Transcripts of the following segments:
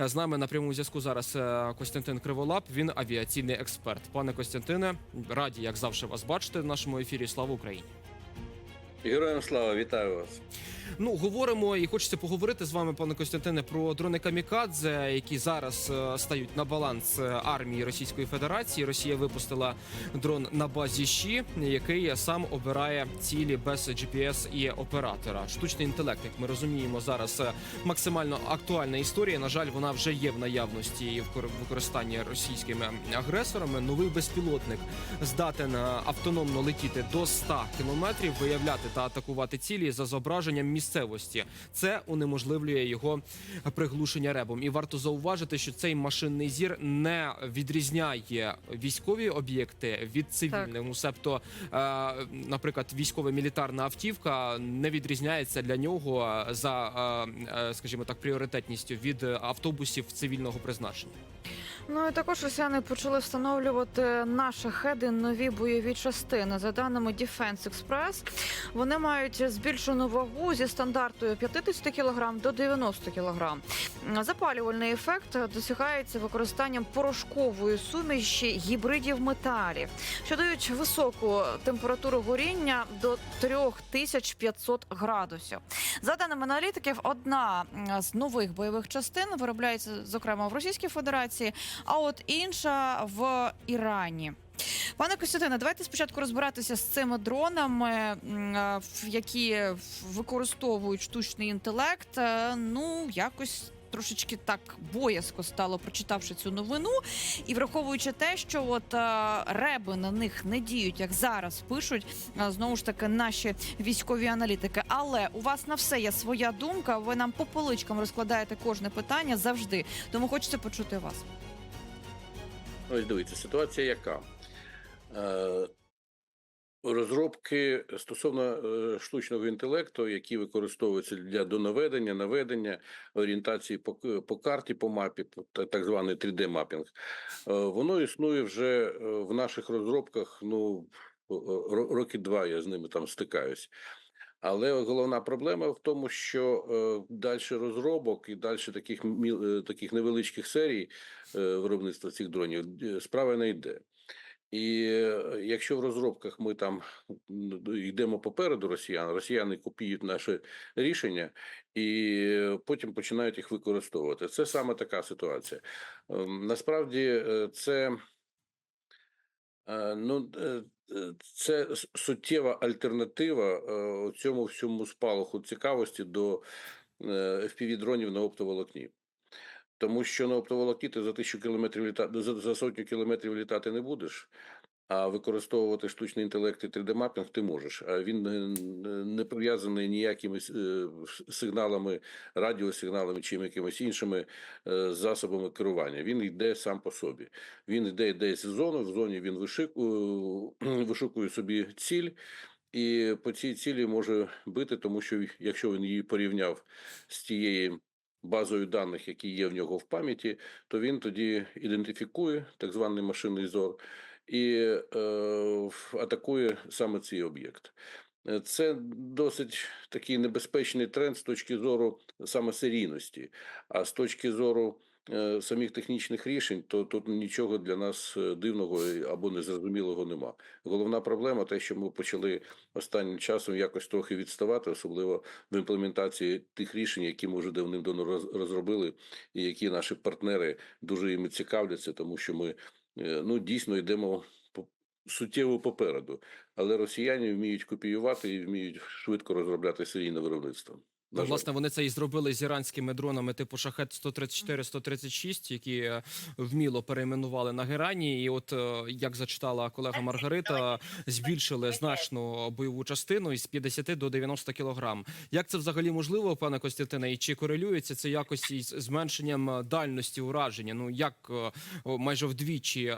З нами на прямому зв'язку зараз е, Костянтин Криволап. Він авіаційний експерт. Пане Костянтине, раді, як завжди, вас бачити в нашому ефірі. Слава Україні! Героям слава, вітаю вас. Ну, говоримо і хочеться поговорити з вами, пане Костянтине, про дрони Камікадзе, які зараз е, стають на баланс е, армії Російської Федерації. Росія випустила дрон на базі ЩІ, який сам обирає цілі без GPS і оператора. Штучний інтелект, як ми розуміємо, зараз е, максимально актуальна історія. На жаль, вона вже є в наявності і в кор- використанні російськими агресорами. Новий безпілотник здатен автономно летіти до 100 кілометрів, виявляти та атакувати цілі за зображенням місцевості. Це унеможливлює його приглушення ребом. І варто зауважити, що цей машинний зір не відрізняє військові об'єкти від цивільних. Ну, Себто, е, наприклад, військово-мілітарна автівка не відрізняється для нього за, е, е, скажімо так, пріоритетністю від автобусів цивільного призначення. Ну і також росіяни почали встановлювати на шахеди нові бойові частини. За даними Defense Express, вони мають збільшену вагу зі стандартою 50 кг до 90 кг. Запалювальний ефект досягається використанням порошкової суміші гібридів металів, що дають високу температуру горіння до 3500 градусів. За даними аналітиків, одна з нових бойових частин виробляється зокрема в Російській Федерації, а от інша в Ірані. Пане Костянтине, давайте спочатку розбиратися з цими дронами, е, які використовують штучний інтелект. Е, Ну якось. Трошечки так боязко стало, прочитавши цю новину, і враховуючи те, що от е, реби на них не діють, як зараз пишуть е, знову ж таки наші військові аналітики. Але у вас на все є своя думка. Ви нам по поличкам розкладаєте кожне питання завжди. Тому хочеться почути вас. Ось дивіться, ситуація яка? Е, розробки стосовно е, штучного інтелекту, які використовуються для донаведення, наведення, орієнтації по, по карті, по мапі, так званий 3D-мапінг, е, воно існує вже в наших розробках, ну, роки два я з ними там стикаюсь. Але головна проблема в тому, що е, далі розробок і далі таких е, таких невеличких серій е, виробництва цих дронів справа не йде. І якщо в розробках ми там йдемо попереду росіян, росіяни копіюють наше рішення і потім починають їх використовувати. Це саме така ситуація. Ем, Насправді це. Е, Ну, е, е, це суттєва альтернатива цьому всьому спалаху цікавості до fpv дронів на оптоволокні. Тому що на оптоволокні ти за тисячу кілометрів літа... за сотню кілометрів літати не будеш, а використовувати штучний інтелект і 3D-мапінг ти можеш. А він не, прив'язаний ніякими е, сигналами, радіосигналами чи якимись іншими е, засобами керування. Він йде сам по собі. Він йде десь в зону, в зоні він вишикує, вишукує собі ціль. І по цій цілі може бити, тому що якщо він її порівняв з тією базою даних, які є в нього в пам'яті, то він тоді ідентифікує так званий машинний зор і е, в- атакує саме цей об'єкт. Е, Це досить такий небезпечний тренд з точки зору саме серійності, а з точки зору е, самих технічних рішень, то тут нічого для нас е, дивного або незрозумілого нема. Головна проблема те, що ми почали останнім часом якось трохи відставати, особливо в імплементації тих рішень, які ми вже давним-давно розробили, і які наші партнери дуже іми цікавляться, тому що ми ну дійсно йдемо суттєво попереду. Але росіяни вміють копіювати і вміють швидко розробляти серійне виробництво. Ну, власне, вони це і зробили з іранськими дронами типу шахет 134-136, які е, вміло перейменували на Герані. І от е, як зачитала колега Маргарита, збільшили значно бойову частину із 50 до 90 кілограм. Як це взагалі можливо, пане Костянтине? І чи корелюється це якось із зменшенням дальності ураження? Ну як е, майже вдвічі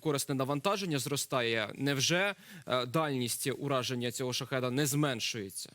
корисне навантаження зростає? Невже дальність ураження цього шахеда не зменшується?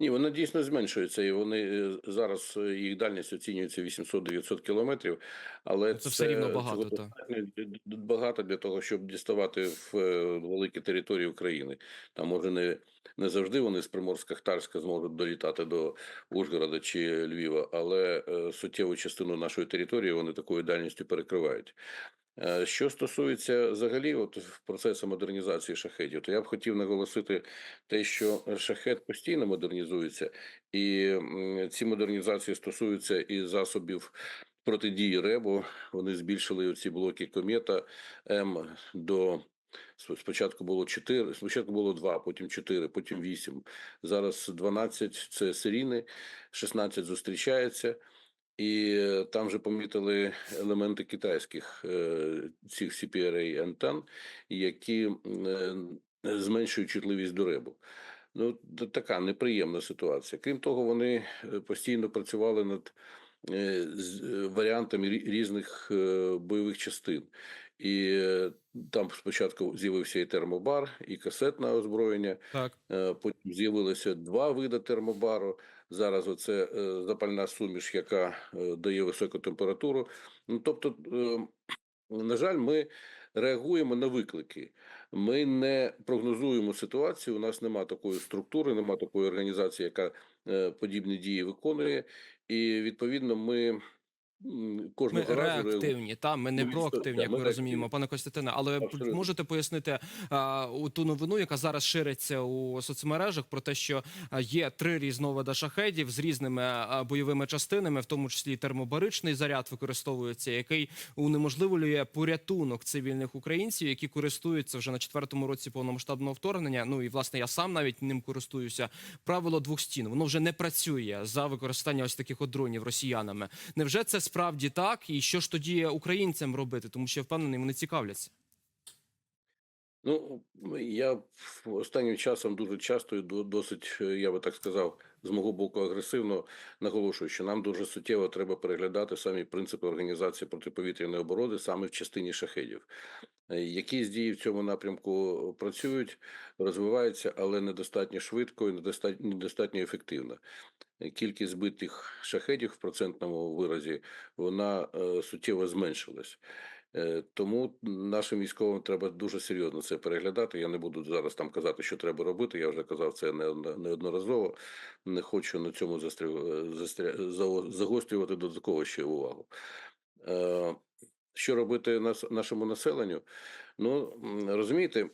Ні, вона дійсно зменшується, і вони е, зараз е, їх дальність оцінюється 800-900 кілометрів, але Ну, це все рівно багато, д- багато для того, щоб діставати в е, великі території України. Там може не, не завжди вони з Приморська-Хтарська зможуть долітати до Ужгорода чи Львова, але суттєву частину нашої території вони такою дальністю перекривають. Е, Що стосується взагалі от процесу модернізації шахедів, то я б хотів наголосити те, що шахет постійно модернізується, і ці модернізації стосуються і засобів протидії РЕБу. Вони збільшили ці блоки комета М до спочатку було 4, спочатку було 2, потім 4, потім 8. Зараз 12 – це серійні, 16 зустрічається. І е, там вже помітили елементи китайських е, цих CPRA антенн, які е, зменшують чутливість до ребу. Ну, така неприємна ситуація. Крім того, вони постійно працювали над варіантами різних бойових частин. І там спочатку з'явився і термобар, і касетне озброєння. Так. Потім з'явилося два види термобару. Зараз оце е, запальна суміш, яка е, дає високу температуру. Ну, тобто, е, на жаль, ми реагуємо на виклики. Ми не прогнозуємо ситуацію. У нас немає такої структури, немає такої організації, яка подібні дії виконує. І відповідно ми м, Ми кожного разу реактивні, та ми не проактивні, як ми ми розуміємо, реактивні. пане Костянтине. Але Абсолютно. можете пояснити а, у ту новину, яка зараз шириться у соцмережах, про те, що є три різновида шахедів з різними бойовими частинами, в тому числі термобаричний заряд використовується, який унеможливлює порятунок цивільних українців, які користуються вже на четвертому році повномасштабного вторгнення. Ну і власне я сам навіть ним користуюся. Правило двох стін воно вже не працює за використання ось таких от дронів росіянами. Невже це справді так? І що ж тоді українцям робити? Тому що я впевнений, вони цікавляться. Ну, я останнім часом дуже часто і до- досить, е, я би так сказав, з мого боку агресивно наголошую, що нам дуже суттєво треба переглядати самі принципи організації протиповітряної оборони саме в частині шахедів. Е, Якісь дії в цьому напрямку працюють, розвиваються, але недостатньо швидко і недостатньо, ефективно. Е, Кількість збитих шахедів в процентному виразі вона е, суттєво зменшилась. Е, Тому нашим військовим треба дуже серйозно це переглядати. Я не буду зараз там казати, що треба робити. Я вже казав це неодноразово. Не хочу на цьому застря- застря- загострювати додатково ще увагу. Що робити нас- нашому населенню? Ну розумієте,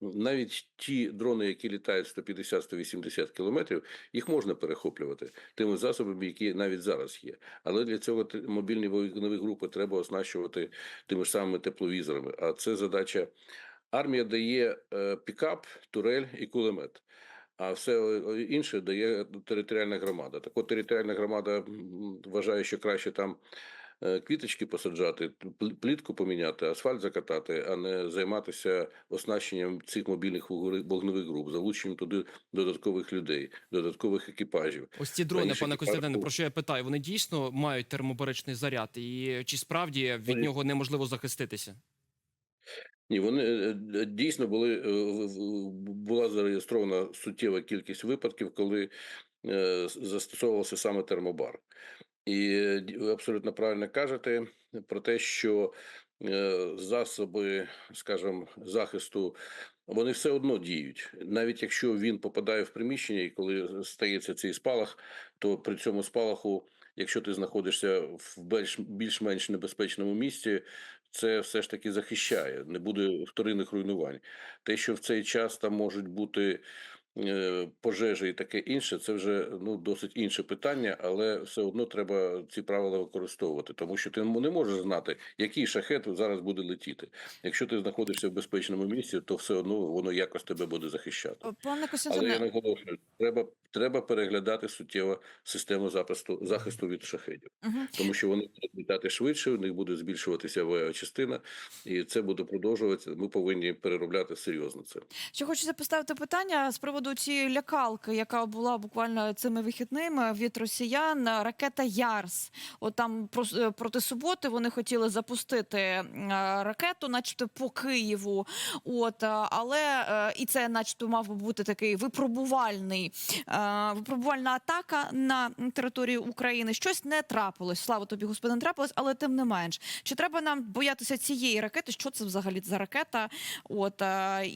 навіть ті дрони, які літають 150-180 кілометрів, їх можна перехоплювати тими засобами, які навіть зараз є. Але для цього мобільні вогневі групи треба оснащувати тими ж самими тепловізорами. А це задача. Армія дає е, пікап, турель і кулемет. А все інше дає територіальна громада. Так от територіальна громада вважає, що краще там квіточки посаджати, пл- плітку поміняти, асфальт закатати, а не займатися оснащенням цих мобільних вогневих груп, залученням туди додаткових людей, додаткових екіпажів. Ось ці дрони, Раніше пане Костянтине, про що я питаю? Вони дійсно мають термобаричний заряд, і чи справді від нього неможливо захиститися? Ні, вони е, е, дійсно були е, була зареєстрована суттєва кількість випадків, коли е, застосовувався саме термобар. І е, ви абсолютно правильно кажете про те, що е, засоби, скажімо, захисту. Вони все одно діють, навіть якщо він попадає в приміщення, і коли стається цей спалах, то при цьому спалаху, якщо ти знаходишся в більш- більш-менш небезпечному місці, це все ж таки захищає, не буде вторинних руйнувань. Те, що в цей час там можуть бути е, пожежі і таке інше, це вже ну досить інше питання, але все одно треба ці правила використовувати, тому що ти не можеш знати, який шахет зараз буде летіти. Якщо ти знаходишся в безпечному місці, то все одно воно якось тебе буде захищати. Пане Але я наголошую, треба, треба переглядати суттєво систему захисту, захисту від шахедів мгм. тому що вони будуть літати швидше, у них буде збільшуватися авіачастина, і це буде продовжуватися. Ми повинні переробляти серйозно це. ще хочеться поставити питання з приводу приводу цієї лякалки, яка була буквально цими вихідними від росіян, ракета Ярс. От там е, проти суботи вони хотіли запустити е, ракету, начебто по Києву. От е, але і це, начебто, мав би бути такий випробувальний випробувальна атака на територію України. Щось не трапилось. Слава тобі, господи, не трапилось, але тим не менш. Чи треба нам боятися цієї ракети? Що це взагалі за ракета? От і,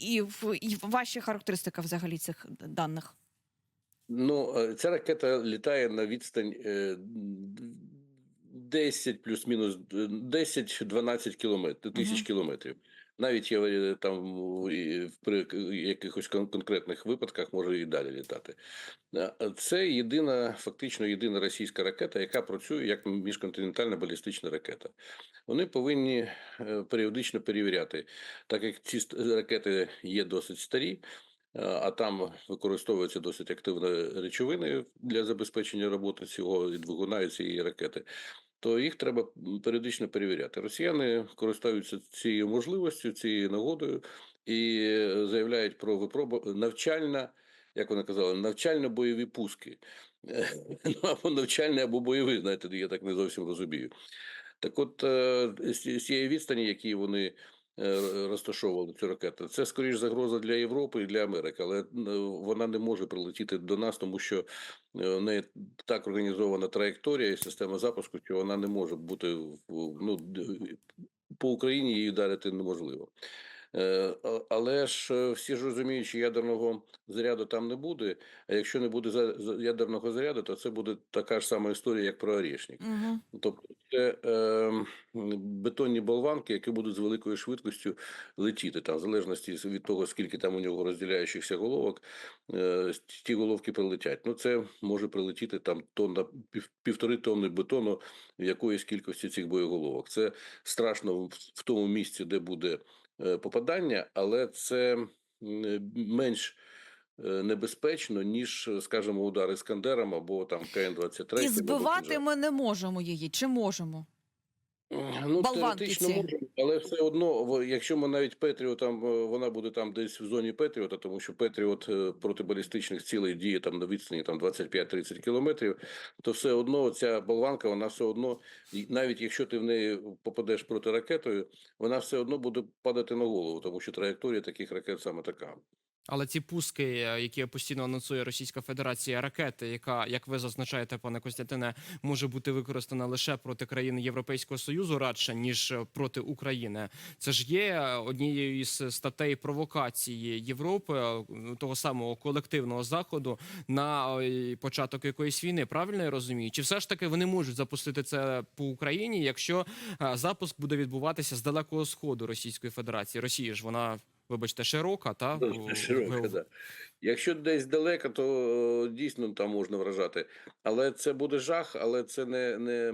і, і ваші характеристика взагалі цих даних. Ну, е, ця ракета літає на відстань е, 10 плюс-мінус е, 10-12 кілометрів, тисяч кілометрів. Навіть е, там в- при якихось конкретних випадках може і далі літати. Е, Це єдина, фактично єдина російська ракета, яка працює як міжконтинентальна балістична ракета. Вони повинні е, періодично перевіряти, так як ці ракети є досить старі. Е, А там використовуються досить активні речовини для забезпечення роботи цього і двигуна і цієї ракети. То їх треба періодично перевіряти. Росіяни користуються цією можливістю, цією нагодою і е, заявляють про випробу навчальна, як вони казали, навчально-бойові пуски. Е, Ну, або навчальні, або бойові, знаєте, я так не зовсім розумію. Так от, з цієї відстані, які вони розташовували цю ракету, це скоріш загроза для Європи і для Америки, але е, вона не може прилетіти до нас, тому що не в неї так організована траєкторія і система запуску, що вона не може бути ну, по Україні її вдарити неможливо. Е, Але ж е, всі ж розуміють, що ядерного заряду там не буде. А якщо не буде ядерного заряду, то це буде така ж сама історія, як про Орєшнік. Угу. Тобто це е, бетонні болванки, які будуть з великою швидкістю летіти, там, в залежності від того, скільки там у нього розділяючихся головок, е, ті головки прилетять. Ну, це може прилетіти там тонна, пів, півтори тонни бетону в якоїсь кількості цих боєголовок. Це страшно в, в тому місці, де буде попадання, але це менш е, небезпечно, ніж, скажімо, удар іскандером або там КН-23. І збивати ми не можемо її. Чи можемо? Ну, теоретично ці. можемо, але все одно, якщо ми навіть Петріот, там е, вона буде там десь в зоні Петріота, тому що Петріот е, проти балістичних цілей діє там на відстані там 25-30 кілометрів, то все одно ця болванка, вона все одно, навіть якщо ти в неї попадеш проти ракетою, вона все одно буде падати на голову, тому що траєкторія таких ракет саме така. Але ці пуски, е, які постійно анонсує Російська Федерація, ракети, яка, як ви зазначаєте, пане Костянтине, може бути використана лише проти країн Європейського союзу, радше ніж е, проти України. Це ж є однією із статей провокації Європи, е, того самого колективного заходу на е, початок якоїсь війни. Правильно я розумію? Чи все ж таки вони можуть запустити це по Україні, якщо е, запуск буде відбуватися з далекого сходу Російської Федерації? Росія ж вона. Вибачте, широка, та Дуже широка, в- да. Якщо десь далеко, то е, дійсно там можна вражати. Але це буде жах, але це не, не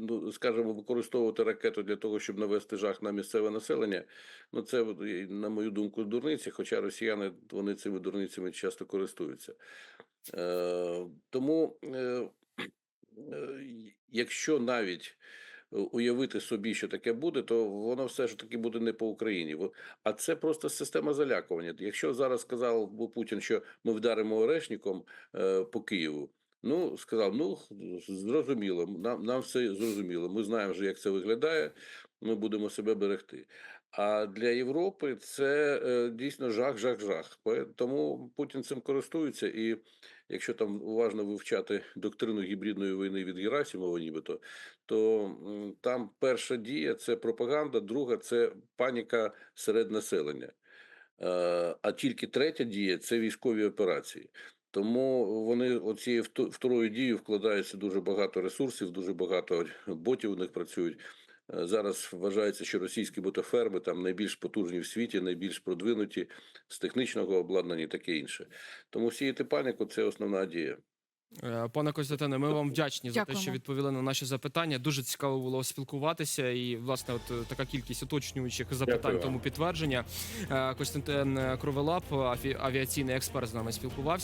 ну, скажімо, використовувати ракету для того, щоб навести жах на місцеве населення. Ну це на мою думку дурниці. Хоча росіяни вони цими дурницями часто користуються. Е, тому, е, е, якщо навіть уявити собі, що таке буде, то воно все ж таки буде не по Україні. А це просто система залякування. Якщо зараз сказав би Путін, що ми вдаримо орешником е, по Києву. Ну, сказав, ну зрозуміло, нам, нам все зрозуміло. Ми знаємо вже, як це виглядає. Ми будемо себе берегти. А для Європи це е, дійсно жах, жах, жах. Тому Путін цим користується. І якщо там уважно вивчати доктрину гібридної війни від Герасимова, нібито, то там перша дія це пропаганда, друга це паніка серед населення. Е, А тільки третя дія це військові операції. Тому вони оцією вто- второю дією вкладаються дуже багато ресурсів, дуже багато ботів у них працюють. Е, Зараз вважається, що російські ботоферми там найбільш потужні в світі, найбільш продвинуті з технічного обладнання і таке інше. Тому сіяти паніку це основна дія. Е, Пане Костянтине, ми вам вдячні за те, що відповіли на наші запитання. Дуже цікаво було спілкуватися, і власне, от е, така кількість уточнюючих запитань Дякую тому підтвердження. Костянтин Кровелап, аві- авіаційний експерт, з нами спілкувався.